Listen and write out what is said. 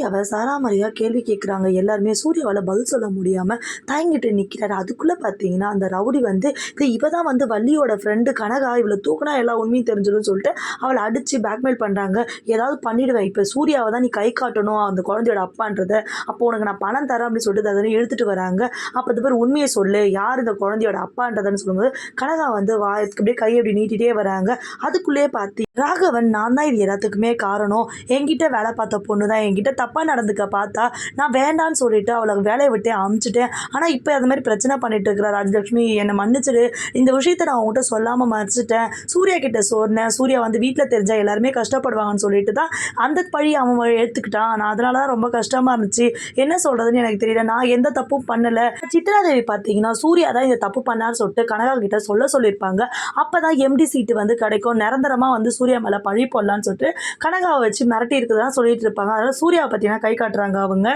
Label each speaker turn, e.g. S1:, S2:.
S1: சூர்யாவை சராமரியாக கேள்வி கேட்குறாங்க எல்லாருமே சூர்யாவால் பதில் சொல்ல முடியாமல் தயங்கிட்டு நிற்கிறாரு அதுக்குள்ளே பார்த்தீங்கன்னா அந்த ரவுடி வந்து இது இவ தான் வந்து வள்ளியோட ஃப்ரெண்டு கனகா இவளை தூக்குனா எல்லா உண்மையும் தெரிஞ்சிடும் சொல்லிட்டு அவளை அடித்து பேக்மெயில் பண்ணுறாங்க ஏதாவது பண்ணிடுவேன். இப்போ சூர்யாவை தான் நீ கை காட்டணும் அந்த குழந்தையோட அப்பான்றத. அப்போ உனக்கு நான் பணம் தரேன் அப்படின்னு சொல்லிட்டு அதை எடுத்துகிட்டு வராங்க. அப்போ அது பேர் உண்மையை சொல்லு. யார் இந்த குழந்தையோட அப்பான்றதுன்னு சொல்லும்போது கனகா வந்து வாயத்துக்கு அப்படியே கை அப்படி நீட்டிகிட்டே வராங்க. அதுக்குள்ளேயே பார்த்து ராகவன் நான் தான் இது எல்லாத்துக்குமே காரணம். என்கிட்ட வேலை பார்த்த பொண்ணு தான் என்கிட்ட தப்பாக நடந்துக்க பார்த்தா நான் வேண்டான்னு சொல்லிட்டு அவளை வேலையை விட்டே அமுச்சிட்டேன். ஆனால் இப்போ அது மாதிரி பிரச்சனை பண்ணிட்டு இருக்கிற ராஜலட்சுமி என்னை மன்னிச்சிடு. இந்த விஷயத்த நான் அவங்ககிட்ட சொல்லாமல் மறைச்சிட்டேன். சூர்யா கிட்ட சொன்னேன். சூர்யா வந்து வீட்டில் தெரிஞ்சால் எல்லாருமே கஷ்டப்படுவாங்கன்னு சொல்லிட்டு தான் அந்த பழி அவன் எடுத்துக்கிட்டான் நான் அதனால தான் ரொம்ப கஷ்டமாக இருந்துச்சு. என்ன சொல்கிறதுன்னு எனக்கு தெரியல. நான் எந்த தப்பும் பண்ணலை. சித்ராதேவி பார்த்தீங்கன்னா சூர்யா தான் இந்த தப்பு பண்ணான்னு சொல்லிட்டு கனகா கிட்ட சொல்ல சொல்லியிருப்பாங்க. அப்போ தான் எம்டி சீட்டு வந்து கிடைக்கும். நிரந்தரமாக வந்து சூர்யா மேலே பழி போடலான்னு சொல்லிட்டு கனகாவை வச்சு மிரட்டி இருக்குதான் சொல்லிட்டு இருப்பாங்க. அதனால் சூர்யாவை பார்த்தீங்கன்னா கை காட்டுறாங்க அவங்க.